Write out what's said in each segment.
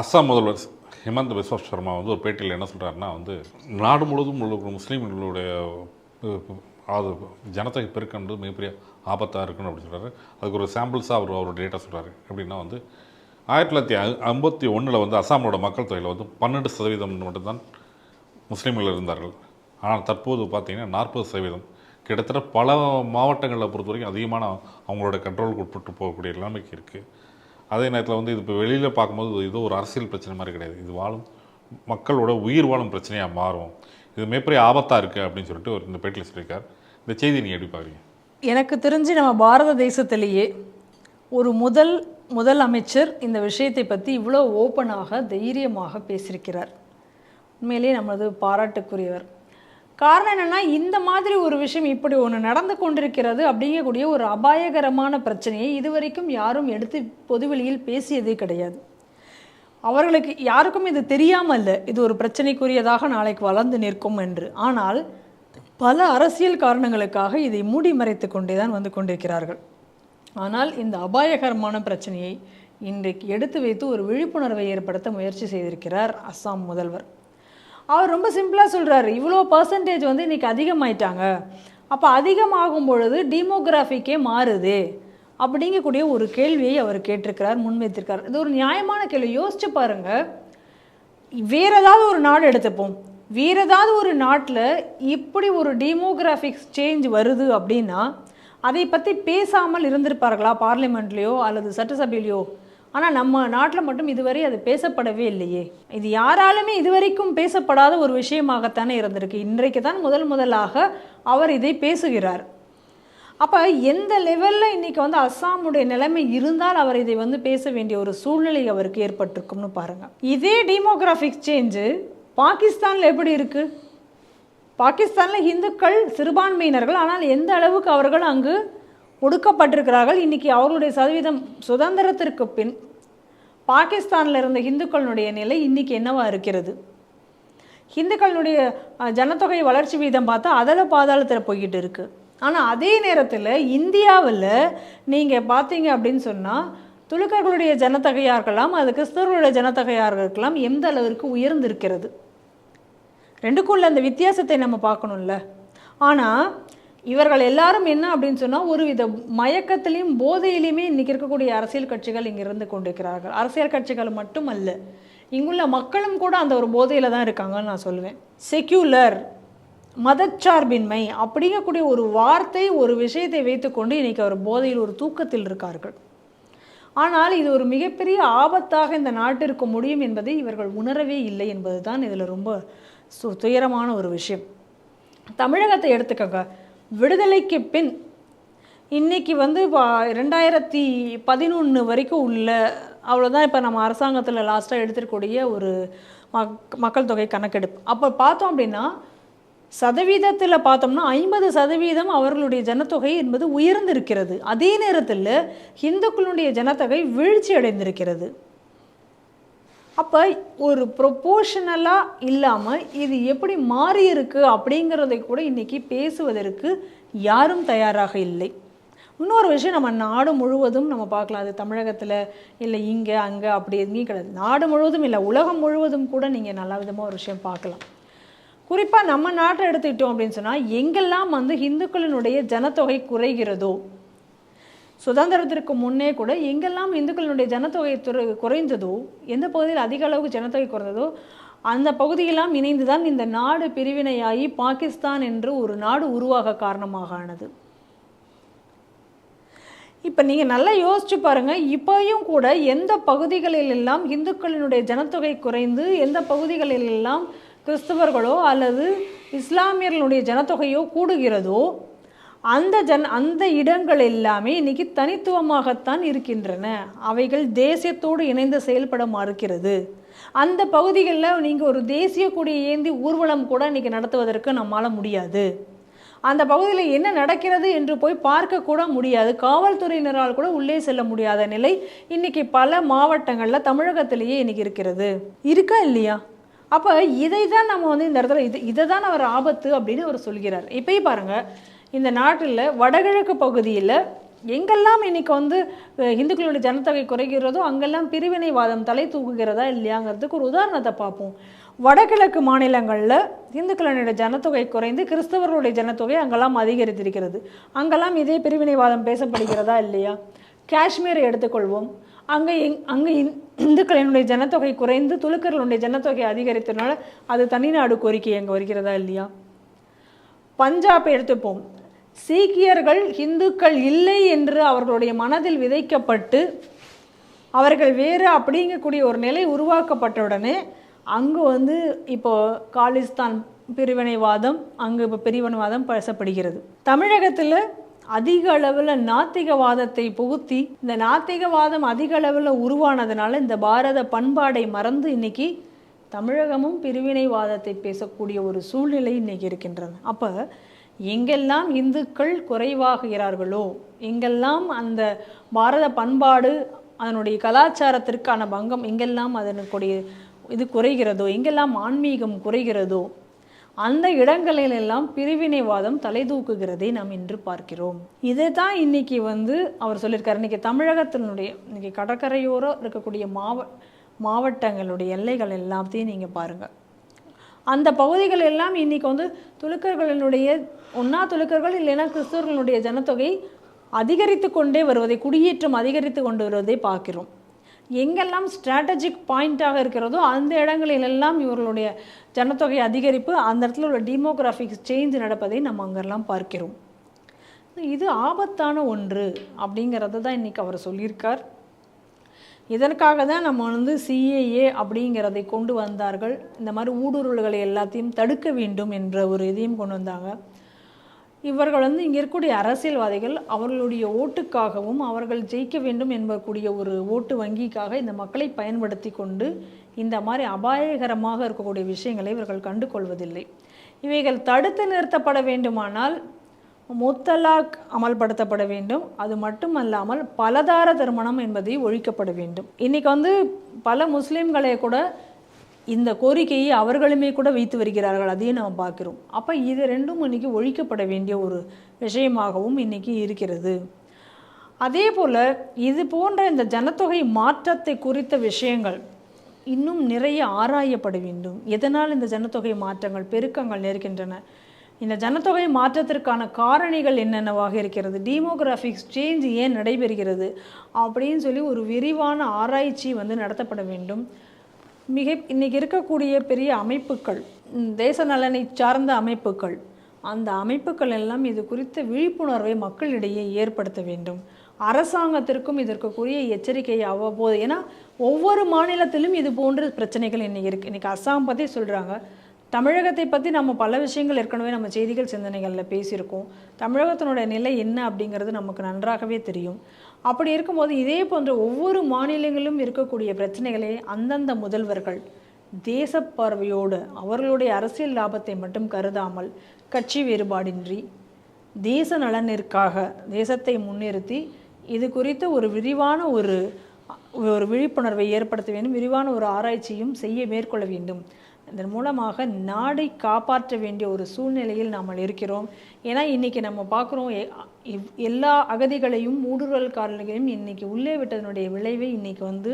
அஸ்ஸாம் முதல்வர் ஹிமந்த் பிஸ்வா சர்மா வந்து ஒரு பேட்டியில் என்ன சொல்கிறாருன்னா வந்து நாடு முழுவதும் உள்ள முஸ்லீம்களுடைய அது ஜனத்தொகை பெருக்கன்றது மிகப்பெரிய ஆபத்தாக இருக்குன்னு அப்படின்னு சொல்கிறாரு அதுக்கு ஒரு சாம்பிள்ஸாக அவர் அவரோட டேட்டா சொல்கிறாரு எப்படின்னா வந்து ஆயிரத்தி தொள்ளாயிரத்தி ஐம்பத்தி ஒன்றில் வந்து அஸ்ஸாமோட மக்கள் தொகையில் வந்து பன்னெண்டு சதவீதம் மட்டும்தான் முஸ்லீம்கள் இருந்தார்கள். ஆனால் தற்போது பார்த்திங்கன்னா நாற்பது சதவீதம். கிட்டத்தட்ட பல மாவட்டங்களில் பொறுத்த வரைக்கும் அதிகமான அவங்களோட கண்ட்ரோலுக்கு உட்பட்டு போகக்கூடிய நிலைமைக்கு இருக்குது அதே நேரத்தில் வந்து இது இப்போ வெளியில் பார்க்கும்போது இது ஒரு அரசியல் பிரச்சனை மாதிரி கிடையாது. இது வாழும் மக்களோட உயிர் வாழும் பிரச்சனையாக மாறும். இது மிகப்பெரிய ஆபத்தாக இருக்குது அப்படின்னு சொல்லிட்டு ஒரு இந்த பேட்டில் சொல்லியிருக்கார். இந்த செய்தி நீங்கள் எப்படி பார்க்குறீங்க? எனக்கு தெரிஞ்சு நம்ம பாரத தேசத்திலேயே ஒரு முதல் முதல் அமைச்சர் இந்த விஷயத்தை பற்றி இவ்வளோ ஓப்பனாக தைரியமாக பேசியிருக்கிறார். உண்மையிலேயே நமது பாராட்டுக்குரியவர். காரணம் என்னென்னா இந்த மாதிரி ஒரு விஷயம் இப்படி ஒன்று நடந்து கொண்டிருக்கிறது அப்படிங்கக்கூடிய ஒரு அபாயகரமான பிரச்சனையை இதுவரைக்கும் யாரும் எடுத்து பொதுவெளியில் பேசியதே கிடையாது. அவர்களுக்கு யாருக்கும் இது தெரியாமல் இல்லை. இது ஒரு பிரச்சனைக்குரியதாக நாளைக்கு வளர்ந்து நிற்கும் என்று. ஆனால் பல அரசியல் காரணங்களுக்காக இதை மூடி மறைத்து கொண்டே தான் வந்து கொண்டிருக்கிறார்கள். ஆனால் இந்த அபாயகரமான பிரச்சனையை இன்றைக்கு எடுத்து வைத்து ஒரு விழிப்புணர்வை ஏற்படுத்த முயற்சி செய்திருக்கிறார் அஸ்ஸாம் முதல்வர். அவர் ரொம்ப சிம்பிளாக சொல்கிறாரு இவ்வளோ பர்சன்டேஜ் வந்து இன்றைக்கி அதிகமாயிட்டாங்க. அப்போ அதிகமாகும் பொழுது டீமோகிராஃபிக்கே மாறுது. அப்படிங்கக்கூடிய ஒரு கேள்வியை அவர் கேட்டிருக்கிறார் முன்வைத்திருக்கார் இது ஒரு நியாயமான கேள்வி. யோசிச்சு பாருங்க. வேற ஏதாவது ஒரு நாடு எடுத்துப்போம். வேற ஏதாவது ஒரு நாட்டில் இப்படி ஒரு டீமோகிராஃபிக்ஸ் சேஞ்ச் வருது அப்படின்னா அதை பற்றி பேசாமல் இருந்திருப்பார்களா பார்லிமெண்ட்லேயோ அல்லது சட்டசபையிலையோ? ஆனால் நம்ம நாட்டில் மட்டும் இதுவரை அது பேசப்படவே இல்லையே. இது யாராலுமே இதுவரைக்கும் பேசப்படாத ஒரு விஷயமாகத்தானே இருந்திருக்கு. இன்றைக்கு தான் முதல் முதலாக அவர் இதை பேசுகிறார். அப்போ எந்த லெவலில் இன்றைக்கி வந்து அஸ்ஸாமுடைய நிலைமை இருந்தால் அவர் இதை வந்து பேச வேண்டிய ஒரு சூழ்நிலை அவருக்கு ஏற்பட்டிருக்கும்னு பாருங்கள் இதே டீமோகிராஃபிக் சேஞ்சு பாகிஸ்தானில் எப்படி இருக்குது பாகிஸ்தானில் இந்துக்கள் சிறுபான்மையினர்கள் ஆனால் எந்த அளவுக்கு அவர்கள் அங்கு ஒடுக்கப்பட்டிருக்கிறார்கள். இன்றைக்கி அவர்களுடைய சதவீதம் சுதந்திரத்திற்கு பின் பாகிஸ்தானில் இருந்த இந்துக்களுடைய நிலை இன்றைக்கி என்னவா இருக்கிறது? இந்துக்களுடைய ஜனத்தொகை வளர்ச்சி வீதம் பார்த்தா அதில் பாதாளத்தில் போய்கிட்டு இருக்குது ஆனால் அதே நேரத்தில் இந்தியாவில் நீங்கள் பார்த்தீங்க அப்படின்னு சொன்னால் துலுக்கர்களுடைய ஜனத்தொகையாக இருக்கலாம் அது கிறிஸ்தவர்களுடைய ஜனத்தொகையாக இருக்கலாம் எந்த அளவிற்கு உயர்ந்திருக்கிறது? ரெண்டுக்குள்ள அந்த வித்தியாசத்தை நம்ம பார்க்கணும்ல. ஆனால் இவர்கள் எல்லாரும் என்ன அப்படின்னு சொன்னால் ஒரு வித மயக்கத்திலையும் போதையிலையுமே இன்றைக்கி இருக்கக்கூடிய அரசியல் கட்சிகள் இங்கே இருந்து கொண்டிருக்கிறார்கள். அரசியல் கட்சிகள் மட்டுமல்ல இங்குள்ள மக்களும் கூட அந்த ஒரு போதையில் தான் இருக்காங்கன்னு நான் சொல்லுவேன். செக்யூலர் மதச்சார்பின்மை அப்படிங்கக்கூடிய ஒரு வார்த்தை ஒரு விஷயத்தை வைத்துக்கொண்டு இன்றைக்கி அவர் போதையில் ஒரு தூக்கத்தில் இருக்கார்கள். ஆனால் இது ஒரு மிகப்பெரிய ஆபத்தாக இந்த நாட்டிற்கு முடியும் என்பதை இவர்கள் உணரவே இல்லை என்பது தான் இதில் ரொம்ப சு துயரமான ஒரு விஷயம். தமிழகத்தை எடுத்துக்கோங்க. விடுதலைக்கு பின் இன்னைக்கு வந்து இப்போ ரெண்டாயிரத்தி பதினொன்று வரைக்கும் உள்ள அவ்வளோதான் இப்போ நம்ம அரசாங்கத்தில் லாஸ்ட்டாக எடுத்துருக்கூடிய ஒரு மக் மக்கள் தொகை கணக்கெடுப்பு. அப்போ பார்த்தோம் அப்படின்னா சதவீதத்தில் பார்த்தோம்னா ஐம்பது சதவீதம் அவர்களுடைய ஜனத்தொகை என்பது உயர்ந்திருக்கிறது. அதே நேரத்தில் இந்துக்களுடைய ஜனத்தொகை வீழ்ச்சி அடைந்திருக்கிறது அப்போ ஒரு ப்ரொபோஷனலாக இல்லாமல் இது எப்படி மாறி இருக்குது அப்படிங்கிறதை கூட இன்றைக்கி பேசுவதற்கு யாரும் தயாராக இல்லை. இன்னொரு விஷயம் நம்ம நாடு முழுவதும் நம்ம பார்க்கலாம். அது தமிழகத்தில் இல்லை இங்கே அங்கே அப்படி எங்கேயும் கிடையாது. நாடு முழுவதும் இல்லை உலகம் முழுவதும் கூட நீங்கள் நல்ல விதமாக ஒரு விஷயம் பார்க்கலாம். குறிப்பாக நம்ம நாட்டை எடுத்துக்கிட்டோம் அப்படின்னு சொன்னால் எங்கெல்லாம் வந்து இந்துக்களினுடைய ஜனத்தொகை குறைகிறதோ சுதந்திரத்திற்கு முன்னே கூட எங்கெல்லாம் இந்துக்களினுடைய ஜனத்தொகை துறை குறைந்ததோ எந்த பகுதியில் அதிக அளவுக்கு ஜனத்தொகை குறைந்ததோ அந்த பகுதியெல்லாம் இணைந்து தான் இந்த நாடு பிரிவினையாகி பாகிஸ்தான் என்று ஒரு நாடு உருவாக காரணமாக ஆனது இப்போ நீங்கள் நல்லா யோசிச்சு பாருங்கள் இப்போயும் கூட எந்த பகுதிகளிலெல்லாம் இந்துக்களினுடைய ஜனத்தொகை குறைந்து எந்த பகுதிகளில் எல்லாம் கிறிஸ்தவர்களோ அல்லது இஸ்லாமியர்களுடைய ஜனத்தொகையோ கூடுகிறதோ அந்த ஜன் அந்த இடங்கள் எல்லாமே இன்னைக்கு தனித்துவமாகத்தான் இருக்கின்றன. அவைகள் தேசியத்தோடு இணைந்து செயல்பட மறுக்கிறது. அந்த பகுதிகளில் நீங்கள் ஒரு தேசிய கொடியை ஏந்தி ஊர்வலம் கூட இன்னைக்கு நடத்துவதற்கு நம்மளால் முடியாது. அந்த பகுதியில் என்ன நடக்கிறது என்று போய் பார்க்கக்கூட முடியாது. காவல்துறையினரால் கூட உள்ளே செல்ல முடியாத நிலை இன்னைக்கு பல மாவட்டங்களில் தமிழகத்திலேயே இன்னைக்கு இருக்கிறது. இருக்கா இல்லையா? அப்போ இதை தான் நம்ம வந்து இந்த இடத்துல இது இதை தான் அவர் ஆபத்து அப்படின்னு அவர் சொல்கிறார். இப்போயும் பாருங்கள் இந்த நாட்டில் வடகிழக்கு பகுதியில் எங்கெல்லாம் இன்னைக்கு வந்து இந்துக்களுடைய ஜனத்தொகை குறைகிறதோ அங்கெல்லாம் பிரிவினைவாதம் தலை தூக்குகிறதா இல்லையாங்கிறதுக்கு ஒரு உதாரணத்தை பார்ப்போம். வடகிழக்கு மாநிலங்களில் இந்துக்களுடைய ஜனத்தொகை குறைந்து கிறிஸ்தவர்களுடைய ஜனத்தொகை அங்கெல்லாம் அதிகரித்திருக்கிறது. அங்கெல்லாம் இதே பிரிவினைவாதம் பேசப்படுகிறதா இல்லையா? காஷ்மீரை எடுத்துக்கொள்வோம். அங்கே எங் அங்கே இந்- இந்துக்களினுடைய ஜனத்தொகை குறைந்து துலுக்கர்களுடைய ஜனத்தொகை அதிகரித்தனால அது தனிநாடு கோரிக்கை அங்கே வருகிறதா இல்லையா? பஞ்சாப் எடுத்துப்போம். சீக்கியர்கள் இந்துக்கள் இல்லை என்று அவர்களுடைய மனதில் விதைக்கப்பட்டு அவர்கள் வேறு அப்படிங்கக்கூடிய ஒரு நிலை உருவாக்கப்பட்ட உடனே அங்கே வந்து இப்போ காலிஸ்தான் பிரிவினைவாதம் அங்கு இப்போ பிரிவினைவாதம் பேசப்படுகிறது. தமிழகத்தில் அதிக அளவில் நாத்திகவாதத்தை புகுத்தி இந்த நாத்திகவாதம் அதிக அளவில் உருவானதுனால இந்த பாரத பண்பாடை மறந்து இன்னைக்கு தமிழகமும் பிரிவினைவாதத்தை பேசக்கூடிய ஒரு சூழ்நிலை இன்னைக்கு இருக்கின்றது. அப்போ எங்கெல்லாம் இந்துக்கள் குறைவாகிறார்களோ எங்கெல்லாம் அந்த பாரத பண்பாடு அதனுடைய கலாச்சாரத்திற்கான பங்கம் எங்கெல்லாம் அதனுடைய இது குறைகிறதோ எங்கெல்லாம் ஆன்மீகம் குறைகிறதோ அந்த இடங்களிலெல்லாம் பிரிவினைவாதம் தலை தூக்குகிறதை நாம் இன்று பார்க்கிறோம். இதை தான் இன்னைக்கு வந்து அவர் சொல்லியிருக்காரு. இன்றைக்கி தமிழகத்தினுடைய இன்றைக்கி கடற்கரையோரம் இருக்கக்கூடிய மாவ மாவட்டங்களுடைய எல்லைகள் எல்லாத்தையும் நீங்கள் பாருங்கள் அந்த பகுதிகள் எல்லாம் இன்னைக்கு வந்து துலுக்கர்களினுடைய ஒன்றா துலுக்கர்கள் இல்லைன்னா கிறிஸ்தவர்களுடைய ஜனத்தொகை அதிகரித்து கொண்டே வருவதை குடியேற்றம் அதிகரித்து கொண்டு வருவதை பார்க்கிறோம். எங்கெல்லாம் ஸ்ட்ராட்டஜிக் பாயிண்ட்டாக இருக்கிறதோ அந்த இடங்களிலெல்லாம் இவர்களுடைய ஜனத்தொகை அதிகரிப்பு அந்த இடத்துல உள்ள டீமோகிராஃபிக் சேஞ்ச் நடப்பதை நம்ம அங்கெல்லாம் பார்க்கிறோம். இது ஆபத்தான ஒன்று அப்படிங்கிறத தான் இன்னைக்கு அவர் சொல்லியிருக்கார். இதற்காக தான் நம்ம வந்து சிஏஏ அப்படிங்கிறதை கொண்டு வந்தார்கள். இந்த மாதிரி ஊடுருவல்களை எல்லாத்தையும் தடுக்க வேண்டும் என்ற ஒரு இதையும் கொண்டு வந்தாங்க. இவர்கள் வந்து இங்கே இருக்கக்கூடிய அரசியல்வாதிகள் அவர்களுடைய ஓட்டுக்காகவும் அவர்கள் ஜெயிக்க வேண்டும் என்பக்கூடிய ஒரு ஓட்டு வங்கிக்காக இந்த மக்களை பயன்படுத்தி கொண்டு இந்த மாதிரி அபாயகரமாக இருக்கக்கூடிய விஷயங்களை இவர்கள் கண்டு கொள்வதில்லை இவைகள் தடுத்து நிறுத்தப்பட வேண்டுமானால் முத்தலாக் அமல்படுத்தப்பட வேண்டும். அது மட்டும் அல்லாமல் பலதார திருமணம் என்பதை ஒழிக்கப்பட வேண்டும். இன்றைக்கி வந்து பல முஸ்லீம்களை கூட இந்த கோரிக்கையை அவர்களுமே கூட வைத்து வருகிறார்கள். அதையும் நம்ம பார்க்கிறோம். அப்போ இது ரெண்டும் இன்றைக்கி ஒழிக்கப்பட வேண்டிய ஒரு விஷயமாகவும் இன்றைக்கி இருக்கிறது. அதே போல் இது போன்ற இந்த ஜனத்தொகை மாற்றத்தை குறித்த விஷயங்கள் இன்னும் நிறைய ஆராயப்பட வேண்டும். எதனால் இந்த ஜனத்தொகை மாற்றங்கள் பெருக்கங்கள் நேர்கின்றன? இந்த ஜனத்தொகை மாற்றத்திற்கான காரணிகள் என்னென்னவாக இருக்கிறது? டீமோகிராஃபிக்ஸ் சேஞ்ச் ஏன் நடைபெறுகிறது? அப்படின்னு சொல்லி ஒரு விரிவான ஆராய்ச்சி வந்து நடத்தப்பட வேண்டும். மிக இன்றைக்கி இருக்கக்கூடிய பெரிய அமைப்புகள் தேச நலனை சார்ந்த அமைப்புகள் அந்த அமைப்புகள் எல்லாம் இது குறித்த விழிப்புணர்வை மக்களிடையே ஏற்படுத்த வேண்டும். அரசாங்கத்திற்கும் இதற்குரிய எச்சரிக்கை அவ்வப்போது. ஏன்னா ஒவ்வொரு மாநிலத்திலும் இது போன்ற பிரச்சனைகள் இன்றைக்கி இருக்குது இன்றைக்கி அஸ்ஸாம் பற்றி சொல்கிறாங்க தமிழகத்தை பற்றி நம்ம பல விஷயங்கள் ஏற்கனவே நம்ம செய்திகள் சிந்தனைகளில் பேசியிருக்கோம். தமிழகத்தினுடைய நிலை என்ன அப்படிங்கிறது நமக்கு நன்றாகவே தெரியும். அப்படி இருக்கும்போது இதே போன்ற ஒவ்வொரு மாநிலங்களிலும் இருக்கக்கூடிய பிரச்சனைகளை அந்தந்த முதல்வர்கள் தேசப்பார்வையோடு அவர்களுடைய அரசியல் லாபத்தை மட்டும் கருதாமல் கட்சி வேறுபாடின்றி தேச நலனிற்காக தேசத்தை முன்னிறுத்தி இது குறித்த ஒரு விரிவான ஒரு ஒரு விழிப்புணர்வை ஏற்படுத்த வேண்டும் விரிவான ஒரு ஆராய்ச்சியும் செய்ய மேற்கொள்ள வேண்டும். இதன் மூலமாக நாடை காப்பாற்ற வேண்டிய ஒரு சூழ்நிலையில் நாம் இருக்கிறோம். ஏன்னா இன்னைக்கு நம்ம பார்க்குறோம் எல்லா அகதிகளையும் ஊடுருவல்காரர்களையும் இன்னைக்கு உள்ளே விட்டதனுடைய விளைவை இன்னைக்கு வந்து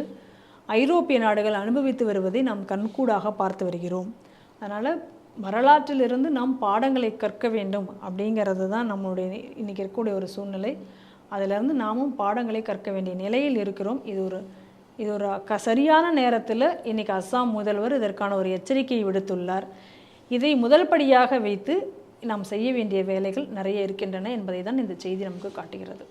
ஐரோப்பிய நாடுகள் அனுபவித்து வருவதை நாம் கண்கூடாக பார்த்து வருகிறோம். அதனால் வரலாற்றிலிருந்து நாம் பாடங்களை கற்க வேண்டும் அப்படிங்கிறது தான் நம்மளுடைய இன்னைக்கு இருக்கக்கூடிய ஒரு சூழ்நிலை. அதிலிருந்து நாமும் பாடங்களை கற்க வேண்டிய நிலையில் இருக்கிறோம். இது ஒரு இது ஒரு க சரியான நேரத்தில் இன்னைக்கு அஸ்ஸாம் முதல்வர் இதற்கான ஒரு எச்சரிக்கையை விடுத்துள்ளார். இதை முதல் படியாக வைத்து நாம் செய்ய வேண்டிய வேலைகள் நிறைய இருக்கின்றன என்பதை தான் இந்த செய்தி நமக்கு காட்டுகிறது.